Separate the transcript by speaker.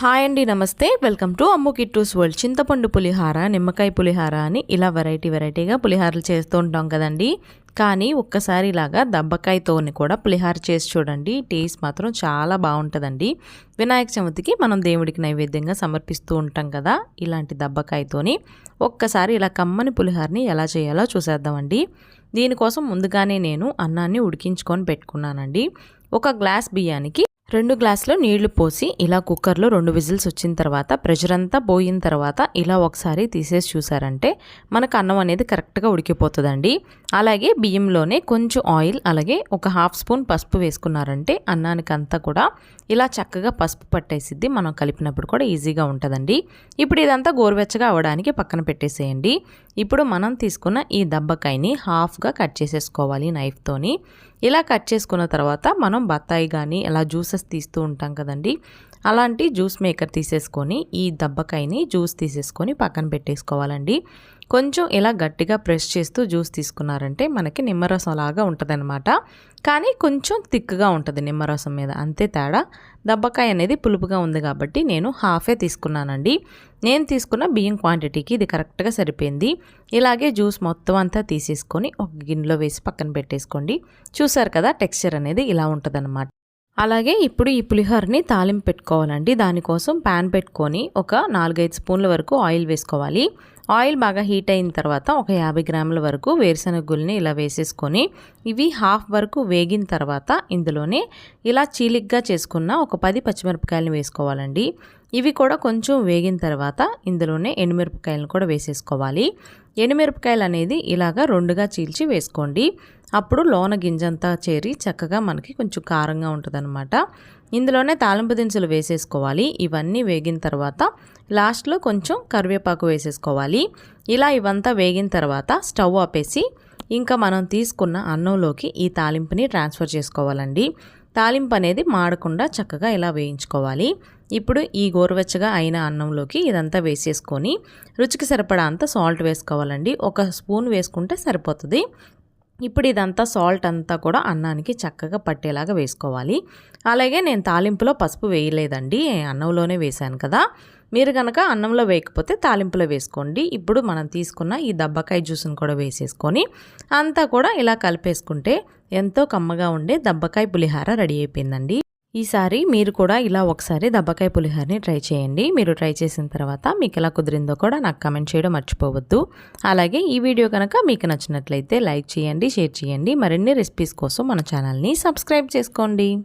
Speaker 1: Hi అండి నమస్తే. Welcome to Ammu Kittu's world. చింతపండు పులిహార నిమ్మకాయ పులిహార అని ఇలా వెరైటీ వెరైటీగా పులిహారలు చేస్తూ ఉంటాం కదండి. కానీ ఒక్కసారి ఇలాగా దబ్బకాయతోని కూడా పులిహార చేసి చూడండి. టేస్ట్ మాత్రం చాలా బాగుంటుందండి. వినాయక చవితికి మనం దేవుడికి నైవేద్యంగా సమర్పిస్తూ ఉంటాం కదా ఇలాంటి దబ్బకాయతోని. ఒక్కసారి ఇలా కమ్మని పులిహారని ఎలా చేయాలో చూసేద్దామండి. దీనికోసం ముందుగానే నేను అన్నాన్ని ఉడికించుకొని పెట్టుకున్నానండి. ఒక గ్లాస్ బియ్యానికి రెండు గ్లాసులు నీళ్ళు పోసి ఇలా కుక్కర్లో రెండు విజిల్స్ వచ్చిన తర్వాత ప్రెషర్ అంతా పోయిన తర్వాత ఇలా ఒకసారి తీసేసి చూసారంటే మనకు అన్నం అనేది కరెక్ట్గా ఉడికిపోతుందండి. అలాగే బియ్యంలోనే కొంచెం ఆయిల్ అలాగే ఒక హాఫ్ స్పూన్ పసుపు వేసుకున్నారంటే అన్నానికి అంతా కూడా ఇలా చక్కగా పసుపు పట్టేసిద్ది. మనం కలిపినప్పుడు కూడా ఈజీగా ఉంటుందండి. ఇప్పుడు ఇదంతా గోరువెచ్చగా అవ్వడానికి పక్కన పెట్టేసేయండి. ఇప్పుడు మనం తీసుకున్న ఈ దబ్బకాయని హాఫ్గా కట్ చేసేసుకోవాలి నైఫ్తోని. ఇలా కట్ చేసుకున్న తర్వాత మనం బత్తాయి కానీ ఇలా జ్యూసెస్ తీస్తూ ఉంటాం కదండి. అలాంటి జ్యూస్ మేకర్ తీసేసుకొని ఈ దబ్బకాయని జ్యూస్ తీసేసుకొని పక్కన పెట్టేసుకోవాలండి. కొంచెం ఇలా గట్టిగా ప్రెస్ చేస్తూ జ్యూస్ తీసుకున్నారంటే మనకి నిమ్మరసం లాగా ఉంటుందన్నమాట. కానీ కొంచెం థిక్గా ఉంటుంది నిమ్మరసం మీద అంతే తేడా. దబ్బకాయ అనేది పులుపుగా ఉంది కాబట్టి నేను హాఫే తీసుకున్నానండి. నేను తీసుకున్న బియ్యం క్వాంటిటీకి ఇది కరెక్ట్గా సరిపోయింది. ఇలాగే జ్యూస్ మొత్తం అంతా తీసేసుకొని ఒక గిన్నెలో వేసి పక్కన పెట్టేసుకోండి. చూసారు కదా టెక్స్చర్ అనేది ఇలా ఉంటుందన్నమాట. అలాగే ఇప్పుడు ఈ పులిహోరని తాలింపు పెట్టుకోవాలండి. దానికోసం ప్యాన్ పెట్టుకొని ఒక నాలుగైదు స్పూన్ల వరకు ఆయిల్ వేసుకోవాలి. ఆయిల్ బాగా హీట్ అయిన తర్వాత ఒక యాభై గ్రాముల వరకు వేరుశనగుల్ని ఇలా వేసేసుకొని ఇవి హాఫ్ వరకు వేగిన తర్వాత ఇందులోనే ఇలా చీలిగ్గా చేసుకున్న ఒక పది పచ్చిమిరపకాయలను వేసుకోవాలండి. ఇవి కూడా కొంచెం వేగిన తర్వాత ఇందులోనే ఎండుమిరపకాయలను కూడా వేసేసుకోవాలి. ఎండుమిరపకాయలు అనేది ఇలాగా రెండుగా చీల్చి వేసుకోండి. అప్పుడు లోన గింజంతా చేరి చక్కగా మనకి కొంచెం కారంగా ఉంటుందన్నమాట. ఇందులోనే తాలింపు దినుసులు వేసేసుకోవాలి. ఇవన్నీ వేగిన తర్వాత లాస్ట్లో కొంచెం కరివేపాకు వేసేసుకోవాలి. ఇలా ఇవంతా వేగిన తర్వాత స్టవ్ ఆపేసి ఇంకా మనం తీసుకున్న అన్నంలోకి ఈ తాలింపుని ట్రాన్స్ఫర్ చేసుకోవాలండి. తాలింపు అనేది మాడకుండా చక్కగా ఇలా వేయించుకోవాలి. ఇప్పుడు ఈ గోరువెచ్చగా అయిన అన్నంలోకి ఇదంతా వేసేసుకొని రుచికి సరిపడా అంత సాల్ట్ వేసుకోవాలండి. ఒక స్పూన్ వేసుకుంటే సరిపోతుంది. ఇప్పుడు ఇదంతా సాల్ట్ అంతా కూడా అన్నానికి చక్కగా పట్టేలాగా వేసుకోవాలి. అలాగే నేను తాలింపులో పసుపు వేయలేదండి అన్నంలోనే వేశాను కదా. మీరు కనుక అన్నంలో వేయకపోతే తాలింపులో వేసుకోండి. ఇప్పుడు మనం తీసుకున్న ఈ దబ్బకాయ జ్యూస్ని కూడా వేసేసుకొని అంతా కూడా ఇలా కలిపేసుకుంటే ఎంతో కమ్మగా ఉండే దబ్బకాయ పులిహార రెడీ అయిపోయిందండి. ఈసారి మీరు కూడా ఇలా ఒకసారి దబ్బకాయ పులిహోరని ట్రై చేయండి. మీరు ట్రై చేసిన తర్వాత మీకు ఎలా కుదిరిందో కూడా నాకు కమెంట్ చేయడం మర్చిపోవద్దు. అలాగే ఈ వీడియో కనుక మీకు నచ్చినట్లయితే లైక్ చేయండి షేర్ చేయండి. మరిన్ని రెసిపీస్ కోసం మన ఛానల్ని సబ్స్క్రైబ్ చేసుకోండి.